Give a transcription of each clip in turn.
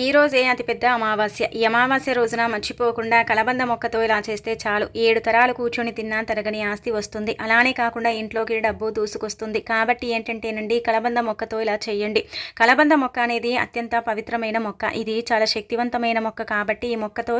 ఈ రోజే అతిపెద్ద అమావాస్య. ఈ అమావాస్య రోజున మర్చిపోకుండా కలబంద మొక్కతో ఇలా చేస్తే చాలు. ఏడు తరాలు కూర్చొని తిన్నా తరగని ఆస్తి వస్తుంది. అలానే కాకుండా ఇంట్లోకి డబ్బు దూసుకొస్తుంది. కాబట్టి ఏంటంటేనండి కలబంద మొక్కతో ఇలా చేయండి కలబంద మొక్క అనేది అత్యంత పవిత్రమైన మొక్క. ఇది చాలా శక్తివంతమైన మొక్క కాబట్టి ఈ మొక్కతో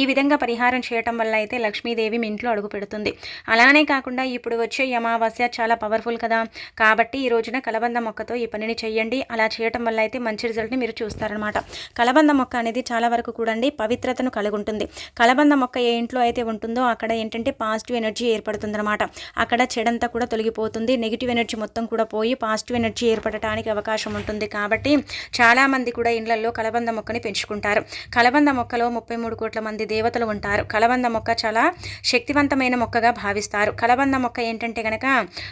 ఈ విధంగా పరిహారం చేయటం వల్ల అయితే లక్ష్మీదేవి మీ ఇంట్లో అడుగు పెడుతుంది. అలానే కాకుండా ఇప్పుడు వచ్చే అమావాస్య చాలా పవర్ఫుల్ కదా. కాబట్టి ఈ రోజున కలబంద మొక్కతో ఈ పనిని చేయండి అలా చేయటం వల్ల అయితే మంచి రిజల్ట్ని మీరు చూస్తారనమాట కలబంద మొక్క అనేది చాలా వరకు కూడా అండి పవిత్రతను కలిగి ఉంటుంది కలబంద మొక్క ఏ ఇంట్లో అయితే ఉంటుందో అక్కడ ఏంటంటే పాజిటివ్ ఎనర్జీ ఏర్పడుతుందన్నమాట. అక్కడ చెడంతా కూడా తొలగిపోతుంది. నెగిటివ్ ఎనర్జీ మొత్తం కూడా పోయి పాజిటివ్ ఎనర్జీ ఏర్పడటానికి అవకాశం ఉంటుంది కాబట్టి చాలామంది కూడా ఇండ్లలో కలబంద మొక్కని పెంచుకుంటారు. కలబంద మొక్కలో ముప్పై మూడు కోట్ల మంది దేవతలు ఉంటారు. కలబంద మొక్క చాలా శక్తివంతమైన మొక్కగా భావిస్తారు. కలబంద మొక్క ఏంటంటే కనుక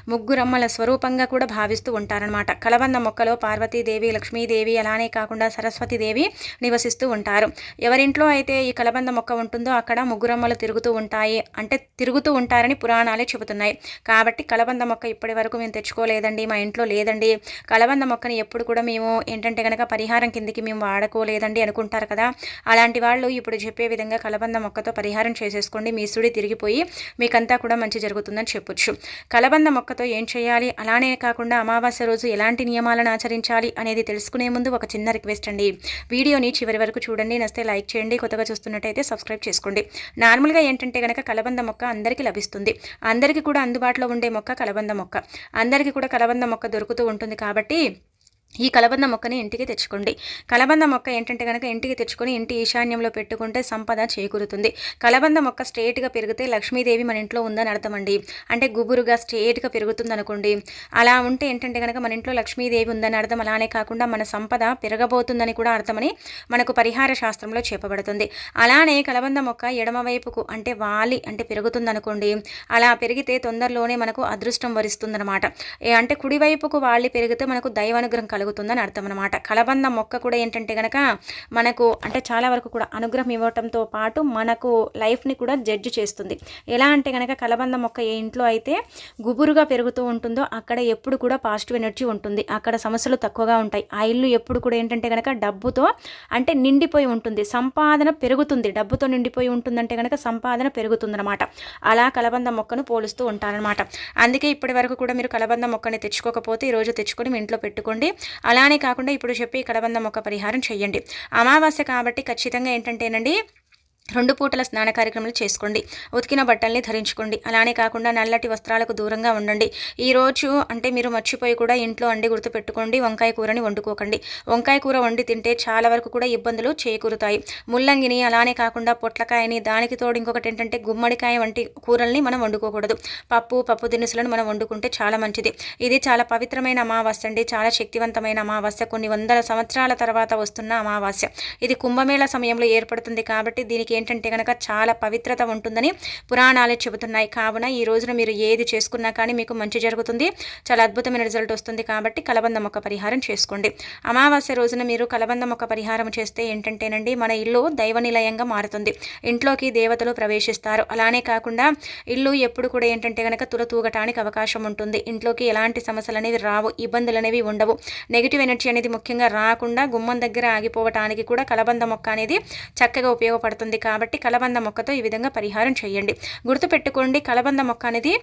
ముగ్గురమ్మల స్వరూపంగా కూడా భావిస్తూ ఉంటారనమాట కలబంద మొక్కలో పార్వతీదేవి లక్ష్మీదేవి అలానే కాకుండా సరస్వతీదేవి నివసిస్తూ ఉంటారు. ఎవరింట్లో అయితే ఈ కలబంద మొక్క ఉంటుందో అక్కడ ముగ్గురమ్మలు తిరుగుతూ ఉంటాయి. అంటే తిరుగుతూ ఉంటారని పురాణాలే చెబుతున్నాయి. కాబట్టి కలబంద మొక్క ఇప్పటి వరకు మేము తెచ్చుకోలేదండి మా ఇంట్లో లేదండి. కలబంద మొక్కని ఎప్పుడు కూడా మేము ఏంటంటే కనుక పరిహారం కిందికి మేము వాడుకోలేదండి అనుకుంటారు కదా. అలాంటి వాళ్ళు ఇప్పుడు చెప్పే విధంగా కలబంద మొక్కతో పరిహారం చేసేసుకోండి. మీ సుడి తిరిగిపోయి మీకంతా కూడా మంచి జరుగుతుందని చెప్పొచ్చు. కలబంద మొక్కతో ఏం చేయాలి? అలానే కాకుండా అమావాస్య రోజు ఎలాంటి నియమాలను ఆచరించాలి అనేది తెలుసుకునే ముందు ఒక చిన్న రిక్వెస్ట్ అండి. వీడియోని చివరి వరకు చూడండి. నస్తే లైక్ చేయండి. కొత్తగా చూస్తున్నట్టయితే సబ్స్క్రైబ్ చేసుకోండి. నార్మల్గా ఏంటంటే కనుక కలబంద మొక్క అందరికీ లభిస్తుంది. అందరికీ కూడా అందుబాటులో ఉండే మొక్క కలబంద మొక్క. అందరికీ కూడా కలబంద మొక్క దొరుకుతూ ఉంటుంది కాబట్టి ఈ కలబంద మొక్కని ఇంటికి తెచ్చుకోండి. కలబంద మొక్క ఏంటంటే కనుక ఇంటికి తెచ్చుకొని ఇంటి ఈశాన్యంలో పెట్టుకుంటే సంపద చేకూరుతుంది. కలబంద మొక్క స్ట్రేట్గా పెరిగితే లక్ష్మీదేవి మన ఇంట్లో ఉందని అర్థమండి. అంటే గుబురుగా స్ట్రేట్గా పెరుగుతుంది అనుకోండి అలా ఉంటే ఏంటంటే కనుక మన ఇంట్లో లక్ష్మీదేవి ఉందని అర్థం. అలానే కాకుండా మన సంపద పెరగబోతుందని కూడా అర్థమని మనకు పరిహార శాస్త్రంలో చెప్పబడుతుంది. అలానే కలబంద మొక్క ఎడమవైపుకు అంటే వాలి అంటే పెరుగుతుంది అనుకోండి అలా పెరిగితే తొందరలోనే మనకు అదృష్టం వరిస్తుందన్నమాట. అంటే కుడివైపుకు వాలి పెరిగితే మనకు దైవానుగ్రహం కలుగుతుందని అర్థం అనమాట కలబంద మొక్క కూడా ఏంటంటే కనుక మనకు అంటే చాలా వరకు కూడా అనుగ్రహం ఇవ్వటంతో పాటు మనకు లైఫ్ని కూడా జడ్జ్ చేస్తుంది. ఎలా అంటే కనుక కలబంద మొక్క ఏ ఇంట్లో అయితే గుబురుగా పెరుగుతూ ఉంటుందో అక్కడ ఎప్పుడు కూడా పాజిటివ్ ఎనర్జీ ఉంటుంది. అక్కడ సమస్యలు తక్కువగా ఉంటాయి. ఆ ఇల్లు ఎప్పుడు కూడా ఏంటంటే కనుక డబ్బుతో అంటే నిండిపోయి ఉంటుంది. సంపాదన పెరుగుతుంది. డబ్బుతో నిండిపోయి ఉంటుందంటే కనుక సంపాదన పెరుగుతుందన్నమాట. అలా కలబంద మొక్కను పోలుస్తూ ఉంటారనమాట అందుకే ఇప్పటి వరకు కూడా మీరు కలబంద మొక్కని తెచ్చుకోకపోతే ఈరోజు తెచ్చుకొని మీ ఇంట్లో పెట్టుకోండి. అలానే కాకుండా ఇప్పుడు చెప్పి కడబంద మొక్క పరిహారం చేయండి అమావాస్య కాబట్టి ఖచ్చితంగా ఏంటంటేనండి రెండు పూటల స్నాన కార్యక్రమాలు చేసుకోండి. ఉతికిన బట్టల్ని ధరించుకోండి. అలానే కాకుండా నల్లటి వస్త్రాలకు దూరంగా ఉండండి. ఈరోజు అంటే మీరు మర్చిపోయి కూడా ఇంట్లో అండి గుర్తుపెట్టుకోండి. వంకాయ కూరని వండుకోకండి. వంకాయ కూర వండి తింటే చాలా వరకు కూడా ఇబ్బందులు చేకూరుతాయి. ముల్లంగిని అలానే కాకుండా పొట్లకాయని దానికి తోడు ఇంకొకటి ఏంటంటే గుమ్మడికాయ వంటి కూరల్ని మనం వండుకోకూడదు. పప్పు పప్పు దినుసులను మనం వండుకుంటే చాలా మంచిది. ఇది చాలా పవిత్రమైన అమావాస్య అండి. చాలా శక్తివంతమైన అమావాస్య. కొన్ని వందల సంవత్సరాల తర్వాత వస్తున్న అమావాస్య. ఇది కుంభమేళ సమయంలో ఏర్పడుతుంది కాబట్టి దీనికి ఏంటంటే కనుక చాలా పవిత్రత ఉంటుందని పురాణాలే చెబుతున్నాయి. కావున ఈ రోజున మీరు ఏది చేసుకున్నా కానీ మీకు మంచి జరుగుతుంది. చాలా అద్భుతమైన రిజల్ట్ వస్తుంది కాబట్టి కలబంద మొక్క పరిహారం చేసుకోండి. అమావాస్య రోజున మీరు కలబంద మొక్క పరిహారం చేస్తే ఏంటంటేనండి మన ఇల్లు దైవ నిలయంగా మారుతుంది. ఇంట్లోకి దేవతలు ప్రవేశిస్తారు. అలానే కాకుండా ఇల్లు ఎప్పుడు కూడా ఏంటంటే కనుక తులతూగటానికి అవకాశం ఉంటుంది. ఇంట్లోకి ఎలాంటి సమస్యలు అనేవి రావు ఇబ్బందులు అనేవి ఉండవు. నెగిటివ్ ఎనర్జీ అనేది ముఖ్యంగా రాకుండా గుమ్మం దగ్గర ఆగిపోవటానికి కూడా కలబంద మొక్క అనేది చక్కగా ఉపయోగపడుతుంది. కాబట్టి కలబంద మొక్కతో ఈ విధంగా పరిహారం చేయండి. గుర్తుపెట్టుకోండి కలబంద మొక్క అనేది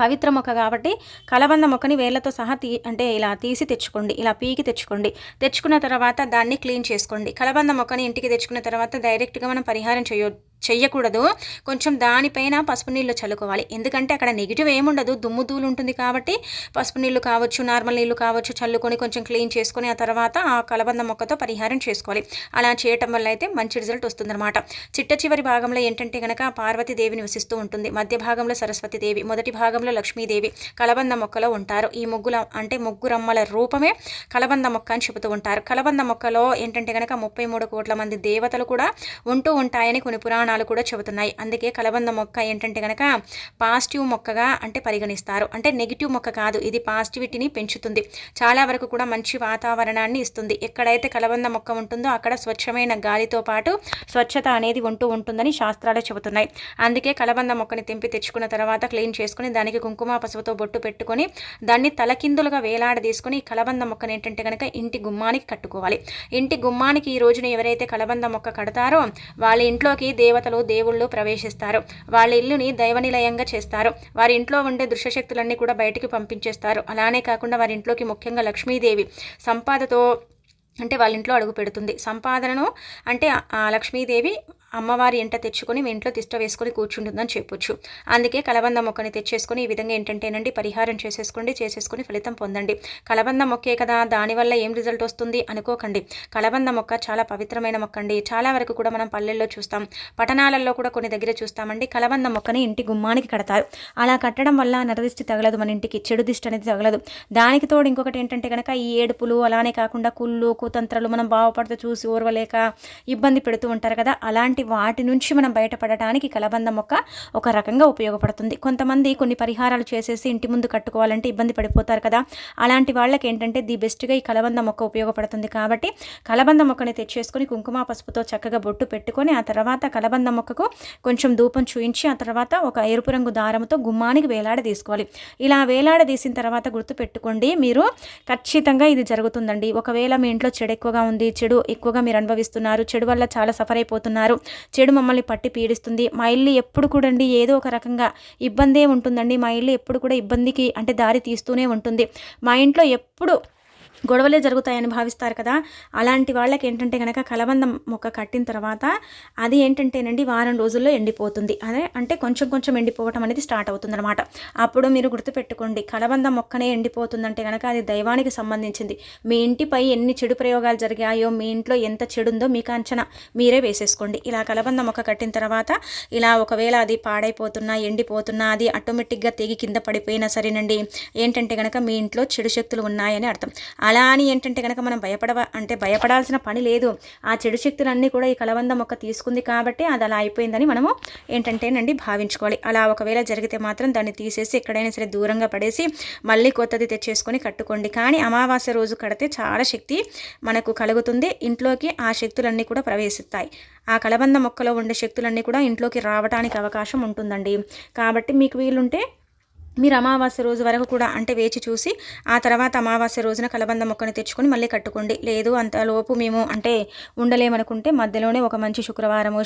పవిత్ర మొక్క కాబట్టి కలబంద మొక్కని వేళ్ళతో సహా తీ అంటే ఇలా తీసి తెచ్చుకోండి ఇలా పీకి తెచ్చుకోండి. తెచ్చుకున్న తర్వాత దాన్ని క్లీన్ చేసుకోండి. కలబంద మొక్కని ఇంటికి తెచ్చుకున్న తర్వాత డైరెక్ట్గా మనం పరిహారం చేయొ చెయ్యకూడదు. కొంచెం దానిపైన పసుపు నీళ్ళు చల్లుకోవాలి. ఎందుకంటే అక్కడ నెగిటివ్ ఏముండదు. దుమ్ము దూలు ఉంటుంది కాబట్టి పసుపు నీళ్ళు కావచ్చు నార్మల్ నీళ్ళు కావచ్చు చల్లుకొని కొంచెం క్లీన్ చేసుకొని ఆ తర్వాత ఆ కలబంద మొక్కతో పరిహారం చేసుకోవాలి. అలా చేయటం వల్ల అయితే మంచి రిజల్ట్ వస్తుందన్నమాట. చిట్ట చివరి భాగంలో ఏంటంటే కనుక పార్వతీదేవి నివసిస్తూ ఉంటుంది. మధ్య భాగంలో సరస్వతీదేవి మొదటి భాగంలో లక్ష్మీదేవి కలబంద మొక్కలో ఉంటారు. ఈ ముగ్గుల అంటే ముగ్గురమ్మల రూపమే కలబంద మొక్క అని చెబుతూ ఉంటారు. కలబంద మొక్కలో ఏంటంటే కనుక ముప్పై మూడు కోట్ల మంది దేవతలు కూడా ఉంటూ ఉంటాయని కొన్ని పురాణ పురాణాలు కూడా చెబుతున్నాయి. అందుకే కలబంద మొక్క ఏంటంటే కనుక పాజిటివ్ మొక్కగా అంటే పరిగణిస్తారు. అంటే నెగిటివ్ మొక్క కాదు ఇది పాజిటివిటీని పెంచుతుంది. చాలా వరకు కూడా మంచి వాతావరణాన్ని ఇస్తుంది. ఎక్కడైతే కలబంద మొక్క ఉంటుందో అక్కడ స్వచ్ఛమైన గాలితో పాటు స్వచ్ఛత అనేది ఉంటూ ఉంటుందని శాస్త్రాలు చెబుతున్నాయి. అందుకే కలబంద మొక్కని తెంపి తెచ్చుకున్న తర్వాత క్లీన్ చేసుకుని దానికి కుంకుమ పసుపుతో బొట్టు పెట్టుకొని దాన్ని తలకిందులుగా వేలాడ తీసుకుని కలబంద మొక్కని ఏంటంటే కనుక ఇంటి గుమ్మానికి కట్టుకోవాలి. ఇంటి గుమ్మానికి ఈ రోజున ఎవరైతే కలబంద మొక్క కడతారో వాళ్ళ ఇంట్లోకి దేవతలు దేవుళ్ళు ప్రవేశిస్తారు. వాళ్ళ ఇల్లుని దైవనిలయంగా చేస్తారు. వారి ఇంట్లో ఉండే దృశ్యశక్తులన్నీ కూడా బయటికి పంపించేస్తారు. అలానే కాకుండా వారి ఇంట్లోకి ముఖ్యంగా లక్ష్మీదేవి సంపాదతో అంటే వాళ్ళ ఇంట్లో అడుగు పెడుతుంది. సంపాదనను అంటే లక్ష్మీదేవి అమ్మవారి ఎంట తెచ్చుకొని మీ ఇంట్లో తిష్ట వేసుకొని కూర్చుంటుందని చెప్పొచ్చు. అందుకే కలబంద మొక్కని తెచ్చేసుకొని ఈ విధంగా ఏంటంటేనండి పరిహారం చేసేసుకోండి చేసేసుకొని ఫలితం పొందండి. కలబంద మొక్కే కదా దానివల్ల ఏం రిజల్ట్ వస్తుంది అనుకోకండి. కలబంద మొక్క చాలా పవిత్రమైన మొక్క అండి చాలా వరకు కూడా మనం పల్లెల్లో చూస్తాం. పట్టణాలలో కూడా కొన్ని దగ్గర చూస్తామండి. కలబంద మొక్కని ఇంటి గుమ్మానికి కడతారు. అలా కట్టడం వల్ల నరదిష్టి తగలదు మన ఇంటికి చెడు దిష్టి అనేది తగలదు. దానికి తోడు ఇంకొకటి ఏంటంటే కనుక ఈ ఏడుపులు అలానే కాకుండా కుళ్ళు కుతంత్రాలు మనం బాగుపడుతూ చూసి ఓర్వలేక ఇబ్బంది పెడుతూ ఉంటారు కదా. అలాంటి వాటి నుంచి మనం బయటపడటానికి కలబంద మొక్క ఒక రకంగా ఉపయోగపడుతుంది. కొంతమంది కొన్ని పరిహారాలు చేసేసి ఇంటి ముందు కట్టుకోవాలంటే ఇబ్బంది పడిపోతారు కదా. అలాంటి వాళ్ళకి ఏంటంటే ది బెస్ట్గా ఈ కలబంద మొక్క ఉపయోగపడుతుంది కాబట్టి కలబంద మొక్కని తెచ్చేసుకొని కుంకుమ పసుపుతో చక్కగా బొట్టు పెట్టుకొని ఆ తర్వాత కలబంద మొక్కకు కొంచెం ధూపం చూయించి ఆ తర్వాత ఒక ఎరుపు రంగు దారంతో గుమ్మానికి వేలాడ తీసుకోవాలి. ఇలా వేలాడ తీసిన తర్వాత గుర్తు పెట్టుకోండి మీరు ఖచ్చితంగా ఇది జరుగుతుందండి. ఒకవేళ మీ ఇంట్లో చెడు ఎక్కువగా ఉంది చెడు ఎక్కువగా మీరు అనుభవిస్తున్నారు చెడు వల్ల చాలా సఫర్ అయిపోతున్నారు చెడు మమ్మల్ని పట్టి పీడిస్తుంది. మా ఇల్లు ఎప్పుడు కూడా అండి ఏదో ఒక రకంగా ఇబ్బందే ఉంటుందండి. మా ఇల్లు ఎప్పుడు కూడా ఇబ్బందికి అంటే దారి తీస్తూనే ఉంటుంది. మా ఇంట్లో ఎప్పుడు గొడవలే జరుగుతాయని భావిస్తారు కదా. అలాంటి వాళ్ళకి ఏంటంటే కనుక కలబందం మొక్క కట్టిన తర్వాత అది ఏంటంటేనండి వారం రోజుల్లో ఎండిపోతుంది. అదే అంటే కొంచెం కొంచెం ఎండిపోవటం అనేది స్టార్ట్ అవుతుంది అనమాట అప్పుడు మీరు గుర్తుపెట్టుకోండి కలబంద మొక్కనే ఎండిపోతుందంటే కనుక అది దైవానికి సంబంధించింది. మీ ఇంటిపై ఎన్ని చెడు ప్రయోగాలు జరిగాయో మీ ఇంట్లో ఎంత చెడు ఉందో మీకు అంచనా మీరే వేసేసుకోండి. ఇలా కలబంద మొక్క కట్టిన తర్వాత ఇలా ఒకవేళ అది పాడైపోతున్నా ఎండిపోతున్నా అది ఆటోమేటిక్గా తెగి కింద పడిపోయినా సరేనండి ఏంటంటే కనుక మీ ఇంట్లో చెడు శక్తులు ఉన్నాయని అర్థం. అలా అని ఏంటంటే కనుక మనం భయపడవ అంటే భయపడాల్సిన పని లేదు. ఆ చెడు శక్తులన్నీ కూడా ఈ కలబంద మొక్క తీసుకుంది కాబట్టి అది అలా అయిపోయిందని మనము ఏంటంటేనండి భావించుకోవాలి. అలా ఒకవేళ జరిగితే మాత్రం దాన్ని తీసేసి ఎక్కడైనా సరే దూరంగా పడేసి మళ్ళీ కొత్తది తెచ్చేసుకొని కట్టుకోండి. కానీ అమావాస్య రోజు కడితే చాలా శక్తి మనకు కలుగుతుంది. ఇంట్లోకి ఆ శక్తులన్నీ కూడా ప్రవేశిస్తాయి. ఆ కలబంద మొక్కలో ఉండే శక్తులన్నీ కూడా ఇంట్లోకి రావడానికి అవకాశం ఉంటుందండి. కాబట్టి మీకు వీలుంటే మీరు అమావాస్య రోజు వరకు కూడా అంటే వేచి చూసి ఆ తర్వాత అమావాస్య రోజున కలబంద మొక్కని తెచ్చుకొని మళ్ళీ కట్టుకోండి. లేదు అంతలోపు మేము అంటే ఉండలేమనుకుంటే మధ్యలోనే ఒక మంచి శుక్రవారము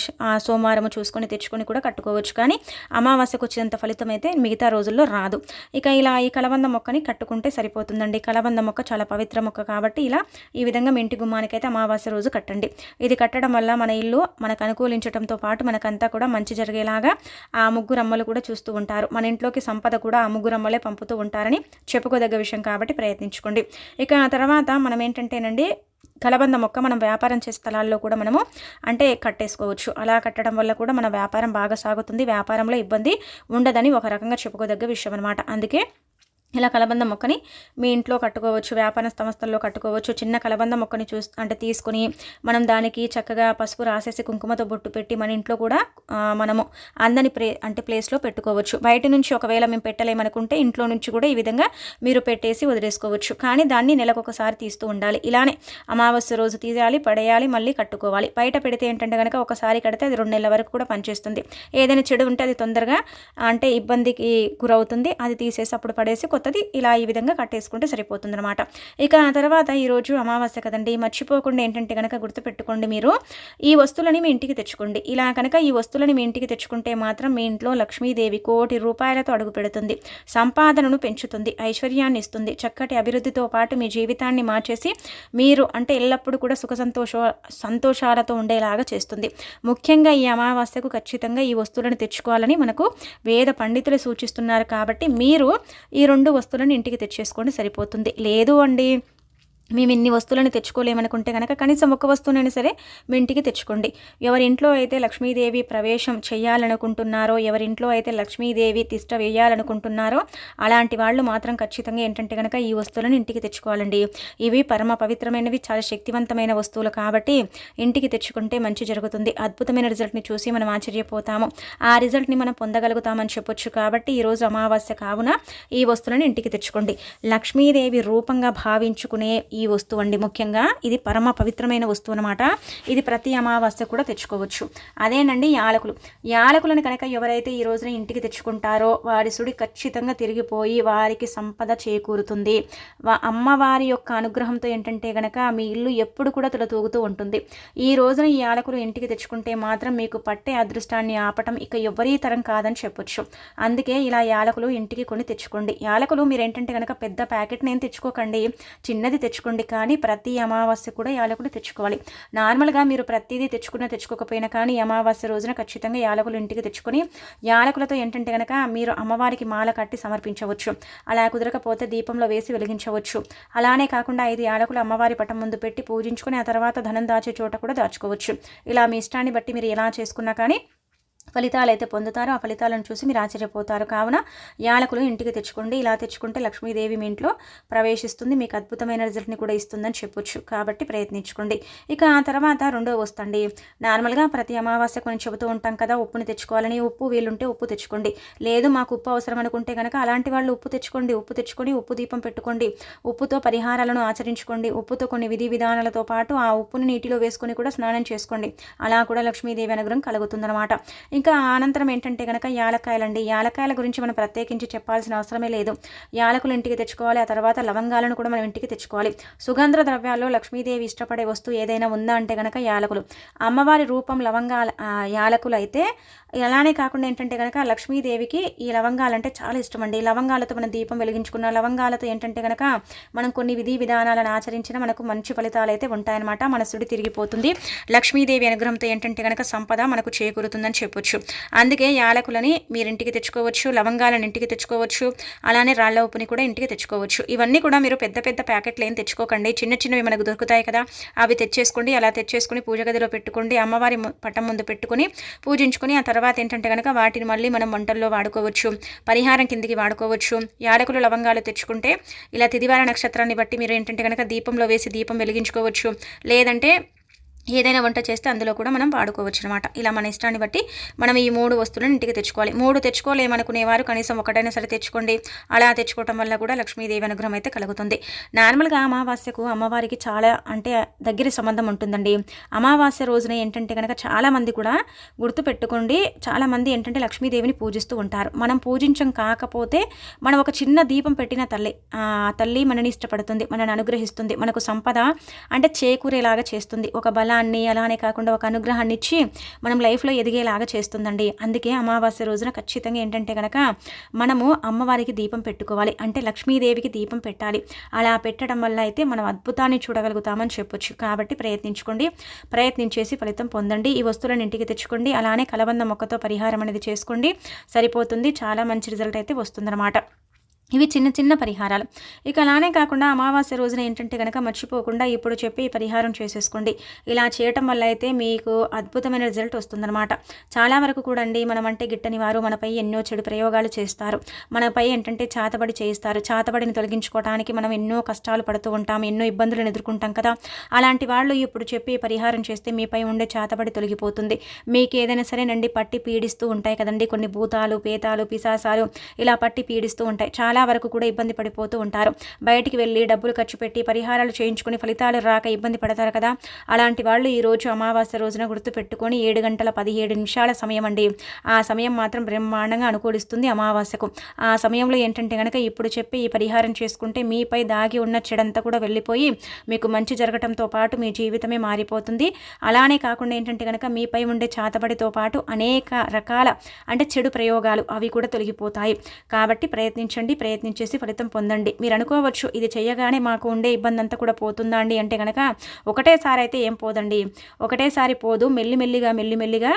సోమవారము చూసుకొని తెచ్చుకొని కూడా కట్టుకోవచ్చు. కానీ అమావాస్యకు వచ్చినంత ఫలితం అయితే మిగతా రోజుల్లో రాదు. ఇక ఇలా ఈ కలబంద మొక్కని కట్టుకుంటే సరిపోతుందండి. కలబంద మొక్క చాలా పవిత్ర మొక్క కాబట్టి ఇలా ఈ విధంగా మీ ఇంటి గుమ్మానికైతే అమావాస్య రోజు కట్టండి. ఇది కట్టడం వల్ల మన ఇల్లు మనకు అనుకూలించడంతో పాటు మనకంతా కూడా మంచి జరిగేలాగా ఆ ముగ్గురు అమ్మలు కూడా చూస్తూ ఉంటారు. మన ఇంట్లోకి సంపద కూడా ఆ ముగ్గురు అమ్మలే పంపుతూ ఉంటారని చెప్పుకోదగ్గ విషయం కాబట్టి ప్రయత్నించుకోండి. ఇక తర్వాత మనం ఏంటంటేనండి కలబంద మొక్క మనం వ్యాపారం చేసే స్థలాల్లో కూడా మనము అంటే కట్టేసుకోవచ్చు. అలా కట్టడం వల్ల కూడా మన వ్యాపారం బాగా సాగుతుంది. వ్యాపారంలో ఇబ్బంది ఉండదని ఒక రకంగా చెప్పుకోదగ్గ విషయం అనమాట అందుకే ఇలా కలబంద మొక్కని మీ ఇంట్లో కట్టుకోవచ్చు వ్యాపార సంస్థల్లో కట్టుకోవచ్చు. చిన్న కలబంద మొక్కని చూ అంటే తీసుకుని మనం దానికి చక్కగా పసుపు రాసేసి కుంకుమతో బొట్టు పెట్టి మన ఇంట్లో కూడా మనము అందని ప్లే అంటే ప్లేస్లో పెట్టుకోవచ్చు. బయట నుంచి ఒకవేళ మేము పెట్టలేమనుకుంటే ఇంట్లో నుంచి కూడా ఈ విధంగా మీరు పెట్టేసి వదిలేసుకోవచ్చు. కానీ దాన్ని నెలకొకసారి తీస్తూ ఉండాలి. ఇలానే అమావాస్య రోజు తీయాలి పడేయాలి మళ్ళీ కట్టుకోవాలి. బయట పెడితే ఏంటంటే కనుక ఒకసారి కడితే అది రెండు నెలల వరకు కూడా పనిచేస్తుంది. ఏదైనా చెడు ఉంటే అది తొందరగా అంటే ఇబ్బందికి గురవుతుంది. అది తీసేసి అప్పుడు పడేసి కొత్తది ఇలా ఈ విధంగా కట్టేసుకుంటే సరిపోతుంది అనమాట ఇక తర్వాత ఈరోజు అమావాస్య కదండి. మర్చిపోకుండా ఏంటంటే కనుక గుర్తుపెట్టుకోండి మీరు. ఈ వస్తువులని మీ ఇంటికి తెచ్చుకోండి. ఇలా కనుక ఈ వస్తువులని మీ ఇంటికి తెచ్చుకుంటే మాత్రం మీ ఇంట్లో లక్ష్మీదేవి కోటి రూపాయలతో అడుగు పెడుతుంది. సంపాదనను పెంచుతుంది. ఐశ్వర్యాన్ని ఇస్తుంది. చక్కటి అభివృద్ధితో పాటు మీ జీవితాన్ని మార్చేసి మీరు అంటే ఎల్లప్పుడూ కూడా సుఖ సంతోష సంతోషాలతో ఉండేలాగా చేస్తుంది. ముఖ్యంగా ఈ అమావాస్యకు ఖచ్చితంగా ఈ వస్తువులను తెచ్చుకోవాలని మనకు వేద పండితులు సూచిస్తున్నారు కాబట్టి మీరు ఈ రెండు వస్తువులను ఇంటికి తెచ్చేసుకోండి సరిపోతుంది. లేదు అండి మేము ఇన్ని వస్తువులను తెచ్చుకోలేమనుకుంటే కనుక కనీసం ఒక వస్తువునైనా సరే మీ ఇంటికి తెచ్చుకోండి. ఎవరింట్లో అయితే లక్ష్మీదేవి ప్రవేశం చేయాలనుకుంటున్నారో ఎవరింట్లో అయితే లక్ష్మీదేవి తిష్ట వేయాలనుకుంటున్నారో అలాంటి వాళ్ళు మాత్రం ఖచ్చితంగా ఏంటంటే కనుక ఈ వస్తువులను ఇంటికి తెచ్చుకోవాలండి. ఇవి పరమ పవిత్రమైనవి చాలా శక్తివంతమైన వస్తువులు కాబట్టి ఇంటికి తెచ్చుకుంటే మంచి జరుగుతుంది. అద్భుతమైన రిజల్ట్ని చూసి మనం ఆశ్చర్యపోతాము. ఆ రిజల్ట్ని మనం పొందగలుగుతామని చెప్పొచ్చు కాబట్టి ఈరోజు అమావాస్య కావున ఈ వస్తువులను ఇంటికి తెచ్చుకోండి. లక్ష్మీదేవి రూపంగా భావించుకునే ఈ ఈ వస్తువు అండి ముఖ్యంగా. ఇది పరమ పవిత్రమైన వస్తువు అనమాట ఇది ప్రతి అమావాస్య కూడా తెచ్చుకోవచ్చు. అదేనండి యాలకులు. యాలకులను కనుక ఎవరైతే ఈ రోజున ఇంటికి తెచ్చుకుంటారో వారి సుడి ఖచ్చితంగా తిరిగిపోయి వారికి సంపద చేకూరుతుంది. అమ్మవారి యొక్క అనుగ్రహంతో ఏంటంటే గనక మీ ఇల్లు ఎప్పుడు కూడా తూగుతూ ఉంటుంది. ఈ రోజున ఈ యాలకులు ఇంటికి తెచ్చుకుంటే మాత్రం మీకు పట్టే అదృష్టాన్ని ఆపటం ఇక ఎవరీ తరం కాదని చెప్పొచ్చు. అందుకే ఇలా యాలకులు ఇంటికి కొని తెచ్చుకోండి. యాలకులు మీరు ఏంటంటే కనుక పెద్ద ప్యాకెట్ నేను తెచ్చుకోకండి. చిన్నది తెచ్చుకో తెచ్చుకోండి కానీ ప్రతి అమావాస్య కూడా యాలకులు తెచ్చుకోవాలి. నార్మల్గా మీరు ప్రతిదీ తెచ్చుకున్న తెచ్చుకోకపోయినా కానీ అమావాస్య రోజున ఖచ్చితంగా యాలకులు ఇంటికి తెచ్చుకొని యాలకులతో ఏంటంటే కనుక మీరు అమ్మవారికి మాల కట్టి సమర్పించవచ్చు. అలా కుదరకపోతే దీపంలో వేసి వెలిగించవచ్చు. అలానే కాకుండా ఐదు యాలకులు అమ్మవారి పటం ముందు పెట్టి పూజించుకొని ఆ తర్వాత ధనం దాచే చోట కూడా దాచుకోవచ్చు. ఇలా మీ ఇష్టాన్ని బట్టి మీరు ఎలా చేసుకున్నా కానీ ఫలితాలు అయితే పొందుతారో ఆ ఫలితాలను చూసి మీరు ఆశ్చర్యపోతారు. కావున యాలకులు ఇంటికి తెచ్చుకోండి. ఇలా తెచ్చుకుంటే లక్ష్మీదేవి మీ ఇంట్లో ప్రవేశిస్తుంది. మీకు అద్భుతమైన రిజల్ట్ని కూడా ఇస్తుందని చెప్పొచ్చు. కాబట్టి ప్రయత్నించుకోండి. ఇక ఆ తర్వాత రెండో వస్తండి. నార్మల్గా ప్రతి అమావాస్య కొన్ని చెబుతూ ఉంటాం కదా ఉప్పుని తెచ్చుకోవాలని. ఉప్పు వీలుంటే ఉప్పు తెచ్చుకోండి. లేదు మాకు ఉప్పు అవసరం అనుకుంటే కనుక అలాంటి వాళ్ళు ఉప్పు తెచ్చుకోండి. ఉప్పు తెచ్చుకొని ఉప్పు దీపం పెట్టుకోండి. ఉప్పుతో పరిహారాలను ఆచరించుకోండి. ఉప్పుతో కొన్ని విధి విధానాలతో పాటు ఆ ఉప్పుని నీటిలో వేసుకొని కూడా స్నానం చేసుకోండి. అలా కూడా లక్ష్మీదేవి అనుగ్రహం కలుగుతుందన్నమాట. ఇంకా అనంతరం ఏంటంటే కనుక యాలకాయలండి యాలకాయల గురించి మనం ప్రత్యేకించి చెప్పాల్సిన అవసరమే లేదు. యాలకులు ఇంటికి తెచ్చుకోవాలి. ఆ తర్వాత లవంగాలను కూడా మనం ఇంటికి తెచ్చుకోవాలి. సుగంధ ద్రవ్యాల్లో లక్ష్మీదేవి ఇష్టపడే వస్తువు ఏదైనా ఉందా అంటే కనుక యాలకులు. అమ్మవారి రూపం లవంగాల యాలకులు అయితే అలానే కాకుండా ఏంటంటే కనుక లక్ష్మీదేవికి ఈ లవంగాలంటే చాలా ఇష్టం అండి లవంగాలతో మనం దీపం వెలిగించుకున్న లవంగాలతో ఏంటంటే కనుక మనం కొన్ని విధి విధానాలను ఆచరించిన మనకు మంచి ఫలితాలు అయితే ఉంటాయన్నమాట. మన సుడి తిరిగిపోతుంది. లక్ష్మీదేవి అనుగ్రహంతో ఏంటంటే కనుక సంపద మనకు చేకూరుతుందని చెప్పు తెచ్చుకోవచ్చు. అందుకే యాలకులని మీరు ఇంటికి తెచ్చుకోవచ్చు లవంగాలను ఇంటికి తెచ్చుకోవచ్చు అలానే రాళ్ళ ఉప్పుని కూడా ఇంటికి తెచ్చుకోవచ్చు. ఇవన్నీ కూడా మీరు పెద్ద పెద్ద ప్యాకెట్లు ఏం తెచ్చుకోకండి. చిన్న చిన్నవి మనకు దొరుకుతాయి కదా అవి తెచ్చేసుకోండి అలా తెచ్చేసుకుని పూజ గదిలో పెట్టుకోండి అమ్మవారి పట్టం ముందు పెట్టుకుని పూజించుకుని ఆ తర్వాత ఏంటంటే కనుక వాటిని మళ్ళీ మనం వంటల్లో వాడుకోవచ్చు పరిహారం కిందికి వాడుకోవచ్చు. యాలకులు లవంగాలు తెచ్చుకుంటే ఇలా తిదివార నక్షత్రాన్ని బట్టి మీరు ఏంటంటే కనుక దీపంలో వేసి దీపం వెలిగించుకోవచ్చు. లేదంటే ఏదైనా వంట చేస్తే అందులో కూడా మనం వాడుకోవచ్చు అనమాట ఇలా మన ఇష్టాన్ని బట్టి మనం ఈ మూడు వస్తువులను ఇంటికి తెచ్చుకోవాలి. మూడు తెచ్చుకోలేమనుకునేవారు కనీసం ఒకటైనా సరే తెచ్చుకోండి. అలా తెచ్చుకోవటం వల్ల కూడా లక్ష్మీదేవి అనుగ్రహం అయితే కలుగుతుంది. నార్మల్గా అమావాస్యకు అమ్మవారికి చాలా అంటే దగ్గర సంబంధం ఉంటుందండి. అమావాస్య రోజున ఏంటంటే కనుక చాలామంది కూడా గుర్తు పెట్టుకోండి చాలామంది ఏంటంటే లక్ష్మీదేవిని పూజిస్తూ ఉంటారు. మనం పూజించం కాకపోతే మనం ఒక చిన్న దీపం పెట్టిన తల్లి ఆ తల్లి మనని ఇష్టపడుతుంది మనని అనుగ్రహిస్తుంది మనకు సంపద అంటే చేకూరేలాగా చేస్తుంది. ఒక బల బలాన్ని అలానే కాకుండా ఒక అనుగ్రహాన్ని ఇచ్చి మనం లైఫ్లో ఎదిగేలాగా చేస్తుందండి. అందుకే అమావాస్య రోజున ఖచ్చితంగా ఏంటంటే కనుక మనము అమ్మవారికి దీపం పెట్టుకోవాలి. అంటే లక్ష్మీదేవికి దీపం పెట్టాలి. అలా పెట్టడం వల్ల అయితే మనం అద్భుతాన్ని చూడగలుగుతామని చెప్పొచ్చు. కాబట్టి ప్రయత్నించుకోండి. ప్రయత్నించేసి ఫలితం పొందండి. ఈ వస్తువులను ఇంటికి తెచ్చుకోండి. అలానే కలబంద మొక్కతో పరిహారం అనేది చేసుకోండి. సరిపోతుంది. చాలా మంచి రిజల్ట్ అయితే వస్తుందన్నమాట. ఇవి చిన్న చిన్న పరిహారాలు. ఇక అలానే కాకుండా అమావాస్య రోజున ఏంటంటే కనుక మర్చిపోకుండా ఇప్పుడు చెప్పి పరిహారం చేసేసుకోండి. ఇలా చేయటం వల్ల అయితే మీకు అద్భుతమైన రిజల్ట్ వస్తుందన్నమాట. చాలా వరకు కూడా అండి మనం అంటే గిట్టని వారు మనపై ఎన్నో చెడు ప్రయోగాలు చేస్తారు. మనపై ఏంటంటే చాతబడి చేయిస్తారు. చాతబడిని తొలగించుకోవడానికి మనం ఎన్నో కష్టాలు పడుతూ ఉంటాం ఎన్నో ఇబ్బందులను ఎదుర్కొంటాం కదా. అలాంటి వాళ్ళు ఇప్పుడు చెప్పి పరిహారం చేస్తే మీపై ఉండే చాతబడి తొలగిపోతుంది. మీకు ఏదైనా సరేనండి పట్టి పీడిస్తూ ఉంటాయి కదండి. కొన్ని భూతాలు పేతాలు పిశాసాలు ఇలా పట్టి పీడిస్తూ ఉంటాయి. చాలా చాలా వరకు కూడా ఇబ్బంది పడిపోతూ ఉంటారు. బయటికి వెళ్ళి డబ్బులు ఖర్చు పెట్టి పరిహారాలు చేయించుకుని ఫలితాలు రాక ఇబ్బంది పడతారు కదా. అలాంటి వాళ్ళు ఈ రోజు అమావాస్య రోజున గుర్తు పెట్టుకొని ఏడు గంటల పదిహేడు నిమిషాల సమయం అండి. ఆ సమయం మాత్రం బ్రహ్మాండంగా అనుకూలిస్తుంది అమావాస్యకు. ఆ సమయంలో ఏంటంటే కనుక ఇప్పుడు చెప్పి ఈ పరిహారం చేసుకుంటే మీపై దాగి ఉన్న చెడంతా కూడా వెళ్ళిపోయి మీకు మంచి జరగటంతో పాటు మీ జీవితమే మారిపోతుంది. అలానే కాకుండా ఏంటంటే కనుక మీపై ఉండే చాతబడితో పాటు అనేక రకాల అంటే చెడు ప్రయోగాలు అవి కూడా తొలగిపోతాయి. కాబట్టి ప్రయత్నించండి ప్రయత్నించేసి ఫలితం పొందండి. మీరు అనుకోవచ్చు ఇది చేయగానే మాకు ఉండే ఇబ్బంది అంతా కూడా పోతుందా అండి? అంటే కనుక ఒకటేసారి అయితే ఏం పోదండి? ఒకటేసారి పోదు మెల్లిమెల్లిగా మెల్లిమెల్లిగా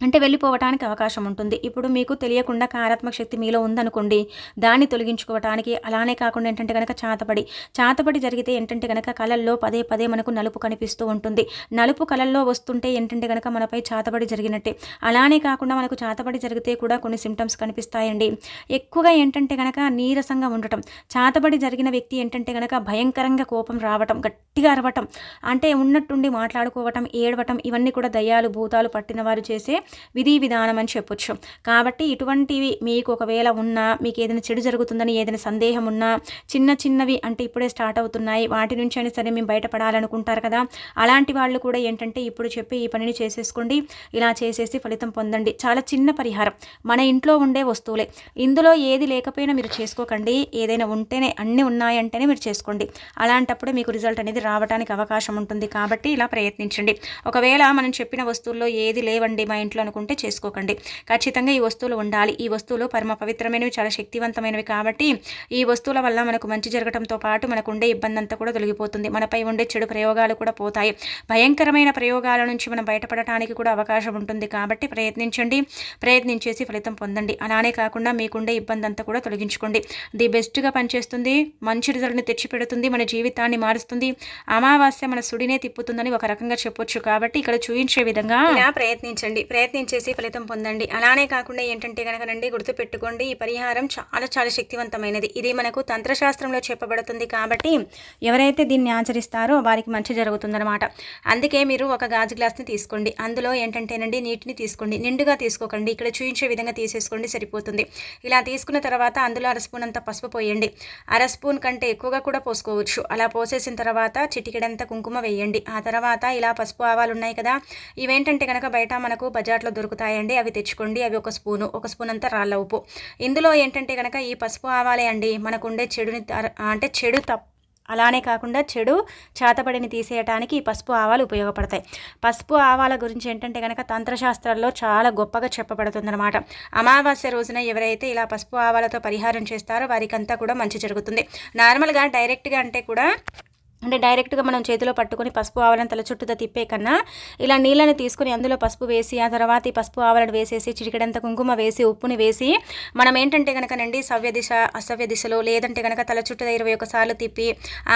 అంటే వెళ్ళిపోవటానికి అవకాశం ఉంటుంది. ఇప్పుడు మీకు తెలియకుండా కారాత్మక శక్తి మీలో ఉందనుకోండి దాన్ని తొలగించుకోవటానికి అలానే కాకుండా ఏంటంటే కనుక చాతపడి చాతపడి జరిగితే ఏంటంటే కనుక కళల్లో పదే పదే మనకు నలుపు కనిపిస్తూ ఉంటుంది. నలుపు కళల్లో వస్తుంటే ఏంటంటే కనుక మనపై చాతపడి జరిగినట్టే. అలానే కాకుండా మనకు చాతపడి జరిగితే కూడా కొన్ని సిమ్టమ్స్ కనిపిస్తాయండి. ఎక్కువగా ఏంటంటే కనుక నీరసంగా ఉండటం చాతబడి జరిగిన వ్యక్తి ఏంటంటే కనుక భయంకరంగా కోపం రావటం గట్టిగా అరవటం అంటే ఉన్నట్టుండి మాట్లాడుకోవటం ఏడవటం ఇవన్నీ కూడా దయ్యాలు భూతాలు పట్టిన వారు చేసే విధి విధానం అని చెప్పొచ్చు. కాబట్టి ఇటువంటివి మీకు ఒకవేళ ఉన్నా మీకు ఏదైనా చెడు జరుగుతుందని ఏదైనా సందేహం ఉన్నా చిన్న చిన్నవి అంటే ఇప్పుడే స్టార్ట్ అవుతున్నాయి వాటి నుంచి అయినా సరే మేము బయటపడాలనుకుంటారు కదా అలాంటి వాళ్ళు కూడా ఏంటంటే ఇప్పుడు చెప్పి ఈ పనిని చేసేసుకోండి ఇలా చేసేసి ఫలితం పొందండి. చాలా చిన్న పరిహారం. మన ఇంట్లో ఉండే వస్తువులే. ఇందులో ఏది లేకపోయినా మీరు చేసుకోకండి. ఏదైనా ఉంటేనే అన్నీ ఉన్నాయంటేనే మీరు చేసుకోండి. అలాంటప్పుడు మీకు రిజల్ట్ అనేది రావడానికి అవకాశం ఉంటుంది కాబట్టి ఇలా ప్రయత్నించండి. ఒకవేళ మనం చెప్పిన వస్తువుల్లో ఏది లేవండి మా ఇంట్లో అనుకుంటే చేసుకోకండి. ఖచ్చితంగా ఈ వస్తువులు ఉండాలి. ఈ వస్తువులు పరమ పవిత్రమైనవి చాలా శక్తివంతమైనవి కాబట్టి ఈ వస్తువుల వల్ల మనకు మంచి జరగడంతో పాటు మనకు ఉండే ఇబ్బంది అంతా కూడా తొలగిపోతుంది. మనపై ఉండే చెడు ప్రయోగాలు కూడా పోతాయి. భయంకరమైన ప్రయోగాల నుంచి మనం బయటపడటానికి కూడా అవకాశం ఉంటుంది కాబట్టి ప్రయత్నించండి. ప్రయత్నించేసి ఫలితం పొందండి. అలానే కాకుండా మీకుండే ఇబ్బంది అంతా కూడా తొలగించుకోండి. ది బెస్ట్గా పనిచేస్తుంది. మంచి రిజల్ట్ని తెచ్చిపెడుతుంది. మన జీవితాన్ని మారుస్తుంది. అమావాస్య మన సుడినే తిప్పుతుందని ఒక రకంగా చెప్పొచ్చు కాబట్టి ఇక్కడ చూపించే విధంగా ప్రయత్నించండి. ప్రయత్నం ప్రయత్నం చేసి ఫలితం పొందండి. అలానే కాకుండా ఏంటంటే కనుక నండి గుర్తుపెట్టుకోండి ఈ పరిహారం చాలా చాలా శక్తివంతమైనది. ఇది మనకు తంత్రశాస్త్రంలో చెప్పబడుతుంది కాబట్టి ఎవరైతే దీన్ని ఆచరిస్తారో వారికి మంచి జరుగుతుందన్నమాట. అందుకే మీరు ఒక గాజు గ్లాస్ని తీసుకోండి. అందులో ఏంటంటేనండి నీటిని తీసుకోండి. నిండుగా తీసుకోకండి. ఇక్కడ చూయించే విధంగా తీసేసుకోండి సరిపోతుంది. ఇలా తీసుకున్న తర్వాత అందులో అర స్పూన్ అంత పసుపు పోయండి. అర స్పూన్ కంటే ఎక్కువగా కూడా పోసుకోవచ్చు. అలా పోసేసిన తర్వాత చిటికెడంత కుంకుమ వేయండి. ఆ తర్వాత ఇలా పసుపు ఆవాలు ఉన్నాయి కదా ఇవేంటంటే కనుక బయట మనకు బజార్లో దొరుకుతాయండి. అవి తెచ్చుకోండి. అవి ఒక స్పూను ఒక స్పూన్ అంతా రాళ్ళ ఉప్పు. ఇందులో ఏంటంటే కనుక ఈ పసుపు ఆవాలే అండి. మనకు ఉండే చెడుని అంటే చెడు తప్ప అలానే కాకుండా చెడు చేతబడిని తీసేయటానికి ఈ పసుపు ఆవాలు ఉపయోగపడతాయి. పసుపు ఆవాల గురించి ఏంటంటే కనుక తంత్రశాస్త్రాల్లో చాలా గొప్పగా చెప్పబడుతుందన్నమాట. అమావాస్య రోజున ఎవరైతే ఇలా పసుపు ఆవాలతో పరిహారం చేస్తారో వారికంతా కూడా మంచి జరుగుతుంది. నార్మల్గా డైరెక్ట్గా అంటే కూడా అంటే డైరెక్ట్గా మనం చేతిలో పట్టుకొని పసుపు ఆవలను తల చుట్టూతో తిప్పే కన్నా ఇలా నీళ్ళని తీసుకొని అందులో పసుపు వేసి ఆ తర్వాత ఈ పసుపు ఆవలను వేసేసి చిటికెడంత కుంకుమ వేసి ఉప్పుని వేసి మనం ఏంటంటే కనుకనండి సవ్య దిశ అసవ్య దిశలో లేదంటే కనుక తల చుట్టూ ఇరవై ఒకసార్లు తిప్పి